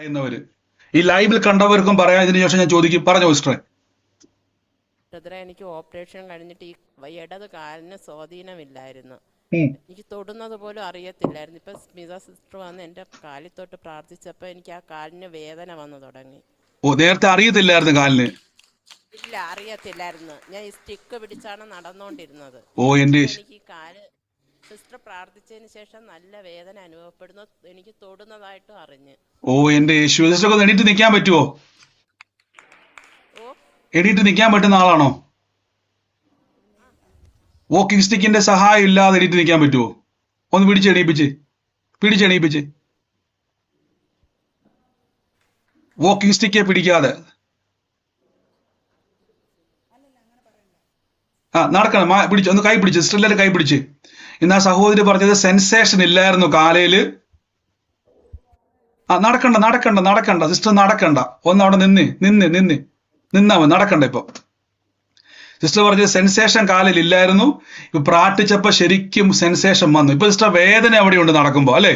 പറയുന്നവര്. ഈ ലൈവിൽ കണ്ടവർക്കും പറയാം ഇതിന് ശേഷം ഞാൻ ചോദിക്കും പറഞ്ഞു സിസ്റ്ററെ? ബ്രദറെ എനിക്ക് ഓപ്പറേഷൻ കഴിഞ്ഞിട്ട് ഈ ഇടത് കാലിന് സ്വാധീനമില്ലായിരുന്നു. എനിക്ക് തൊടുന്നത് പോലും അറിയത്തില്ലായിരുന്നു. ഇപ്പൊ സ്മിത സിസ്റ്റർ വന്ന് എന്റെ കാലിൽ തൊട്ട് പ്രാർത്ഥിച്ചപ്പോ എനിക്ക് ആ കാലിന് വേദന വന്നു തുടങ്ങി. ഓ നേരത്തെ അറിയത്തില്ലായിരുന്നു കാലിന്? ഇല്ല അറിയത്തില്ലായിരുന്നു. ഞാൻ ഈ സ്റ്റിക്ക് പിടിച്ചാണ് നടന്നുകൊണ്ടിരുന്നത് ഓ എന്റെ യേശു- എനിക്ക് ഈ കാൽ സിസ്റ്റർ പ്രാർത്ഥിച്ചതിന് ശേഷം നല്ല വേദന അനുഭവപ്പെടുന്നു. എനിക്ക് തൊടുന്നതായിട്ടും അറിഞ്ഞ്. ഓ എന്റെ യേശു എണീറ്റ് നിൽക്കാൻ പറ്റുമോ എണീറ്റ് നിൽക്കാൻ പറ്റുന്ന ആളാണോ? വോക്കിംഗ് സ്റ്റിക്കിന്റെ സഹായം ഇല്ലാതെ എണീറ്റ് നിൽക്കാൻ പറ്റുമോ ഒന്ന് പിടിച്ച് എണീപ്പിച്ച്. പിടിച്ച് എണീപ്പിച്ച്. വോക്കിംഗ് സ്റ്റിക്കെ പിടിക്കാതെ. ആ നടക്കണം. പിടിച്ച്. ഒന്ന് കൈ പിടിച്ച്. സിസ്റ്ററിലെ കൈ പിടിച്ച്. ഇന്ന് ആ സഹോദരി പറഞ്ഞത് സെൻസേഷൻ ഇല്ലായിരുന്നു കാലയിൽ ആ നടക്കണ്ട നടക്കണ്ട നടക്കണ്ട സിസ്റ്റർ നടക്കണ്ട. ഒന്ന് അവിടെ നിന്ന് നിന്ന് നിന്ന്. നിന്നാ മതി നടക്കണ്ട ഇപ്പൊ. സിസ്റ്റർ പറഞ്ഞത് സെൻസേഷൻ കാലിൽ ഇല്ലായിരുന്നു. ഇപ്പൊ പ്രാർത്ഥിച്ചപ്പോ ശരിക്കും സെൻസേഷൻ വന്നു. ഇപ്പൊ സിസ്റ്റർ വേദന എവിടെയുണ്ട് നടക്കുമ്പോ അല്ലേ?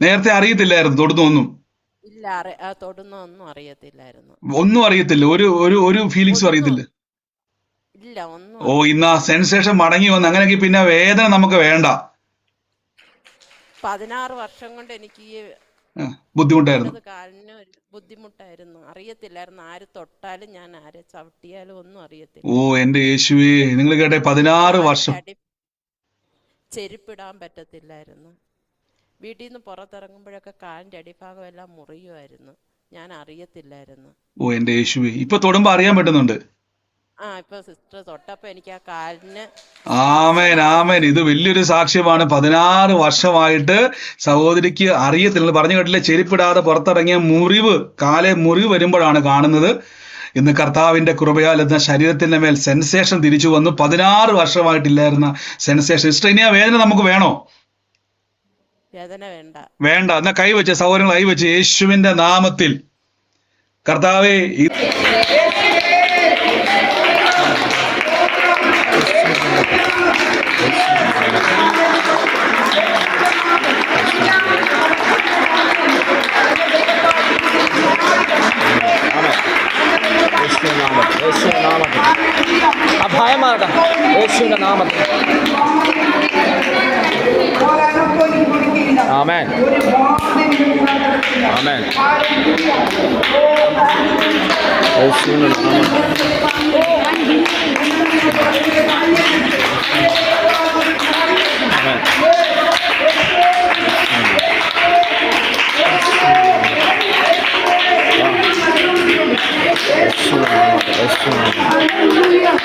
നേരത്തെ അറിയത്തില്ലായിരുന്നു തൊടുന്നൊന്നും തൊടുന്നൊന്നും ഒന്നും അറിയത്തില്ല. ഒരു ഒരു ഒരു ഫീലിങ്സും അറിയത്തില്ല. ഓ ഇന്ന് ആ സെൻസേഷൻ മടങ്ങി വന്ന് അങ്ങനെയൊക്കെ പിന്നെ വേദന നമുക്ക് വേണ്ട. പതിനാറ് വർഷം കൊണ്ട് എനിക്ക് ബുദ്ധിമുട്ടായിരുന്നു. കാലിന് ബുദ്ധിമുട്ടായിരുന്നു. അറിയത്തില്ലായിരുന്നു. ആര് തൊട്ടാലും ഞാൻ ആരെ ചവിട്ടിയാലും ഒന്നും അറിയത്തില്ല. ഓ എന്റെ യേശുവേ നിങ്ങൾ കേട്ടെ പതിനാറ് വർഷം. ചെരുപ്പിടാൻ പറ്റത്തില്ലായിരുന്നു. വീട്ടിൽ നിന്ന് പുറത്തിറങ്ങുമ്പോഴൊക്കെ കാലിന്റെ അടിഭാഗം എല്ലാം മുറിയുമായിരുന്നു. ഞാൻ അറിയത്തില്ലായിരുന്നു. ഓ എന്റെ യേശുവേ ഇപ്പൊ തൊടുമ്പോ അറിയാൻ പറ്റുന്നുണ്ട്. ആ ഇപ്പൊ സിസ്റ്റർ തൊട്ടപ്പോ എനിക്ക് ആ കാലിന് ആമേൻ ആമേൻ. ഇത് വലിയൊരു സാക്ഷ്യമാണ്. പതിനാറ് വർഷമായിട്ട് സഹോദരിക്ക് അറിയത്തില്ല. പറഞ്ഞു കേട്ടില്ലേ? ചെരുപ്പിടാതെ പുറത്തിറങ്ങിയ മുറിവ് കാലെ മുറിവ് വരുമ്പോഴാണ് കാണുന്നത്. ഇന്ന് കർത്താവിന്റെ കൃപയാൽ എന്ന ശരീരത്തിന്റെ മേൽ സെൻസേഷൻ തിരിച്ചു വന്നു. പതിനാറ് വർഷമായിട്ടില്ലായിരുന്ന സെൻസേഷൻ സിസ്റ്റർ ഇനി ആ വേദന നമുക്ക് വേണോ? വേദന വേണ്ട. വേണ്ട. എന്നാ കൈവച്ച് സൗകര്യങ്ങൾ കൈവച്ച് യേശുവിന്റെ നാമത്തിൽ. കർത്താവെ നാമത്തിൽ യേശുവിന്റെ നാമത്തിൽ. ആ ഭയം മാറട്ടെ യേശുവിന്റെ നാമത്തിൽ. ആമേൻ. ആമേൻ. യേശുവിന്റെ നാമത്തിൽ. చేస్తున్నాను